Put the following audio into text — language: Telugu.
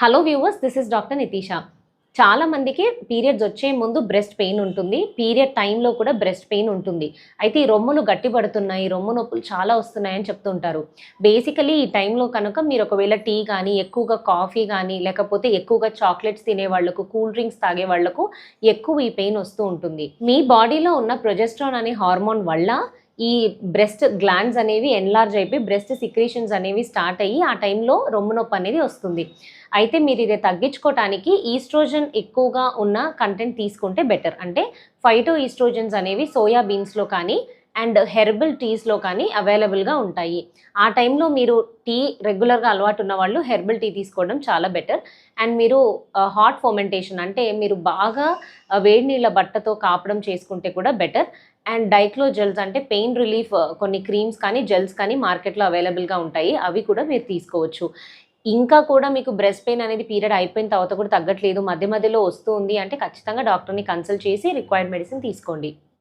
Hello viewers this is doctor Nitisha చాలామందికి పీరియడ్స్ వచ్చే ముందు బ్రెస్ట్ పెయిన్ ఉంటుంది. పీరియడ్ టైంలో కూడా బ్రెస్ట్ పెయిన్ ఉంటుంది. అయితే ఈ రొమ్ములు గట్టిపడుతున్నాయి రొమ్ము నొప్పులు చాలా వస్తున్నాయని చెప్తుంటారు. బేసికలీ ఈ టైంలో కనుక మీరు ఒకవేళ టీ కానీ ఎక్కువగా కాఫీ కానీ లేకపోతే ఎక్కువగా చాక్లెట్స్ తినే వాళ్ళకు కూల్ డ్రింక్స్ తాగే వాళ్ళకు ఎక్కువ ఈ పెయిన్ వస్తూ ఉంటుంది. మీ బాడీలో ఉన్న ప్రొజెస్ట్రాన్ అనే హార్మోన్ వల్ల ఈ బ్రెస్ట్ గ్లాండ్స్ అనేవి ఎన్లార్జ్ అయిపోయి బ్రెస్ట్ సిక్రీషన్స్ అనేవి స్టార్ట్ అయ్యి ఆ టైంలో రొమ్ము నొప్పి అనేది వస్తుంది. అయితే మీరు ఇది తగ్గించుకోవటానికి ఈస్ట్రోజన్ ఎక్కువగా ఉన్న కంటెంట్ తీసుకుంటే బెటర్ అంటే ఫైటో ఈస్ట్రోజన్స్ అనేవి సోయా బీన్స్లో కానీ అండ్ హెర్బల్ టీస్లో కానీ అవైలబుల్గా ఉంటాయి. ఆ టైంలో మీరు టీ రెగ్యులర్గా అలవాటు ఉన్న వాళ్ళు హెర్బల్ టీ తీసుకోవడం చాలా బెటర్. అండ్ మీరు హాట్ ఫోమెంటేషన్ అంటే మీరు బాగా వేడి నీళ్ళ బట్టతో కాపడం చేసుకుంటే కూడా బెటర్. అండ్ డైక్లో జెల్స్ అంటే పెయిన్ రిలీఫ్ కొన్ని క్రీమ్స్ కానీ జెల్స్ కానీ మార్కెట్లో అవైలబుల్గా ఉంటాయి. అవి కూడా మీరు తీసుకోవచ్చు. ఇంకా కూడా మీకు బ్రెస్ట్ పెయిన్ అనేది పీరియడ్ అయిపోయిన తర్వాత కూడా తగ్గట్లేదు. మధ్య మధ్యలో వస్తుంది అంటే ఖచ్చితంగా డాక్టర్ని కన్సల్ట్ చేసి రిక్వైర్డ్ మెడిసిన్ తీసుకోండి.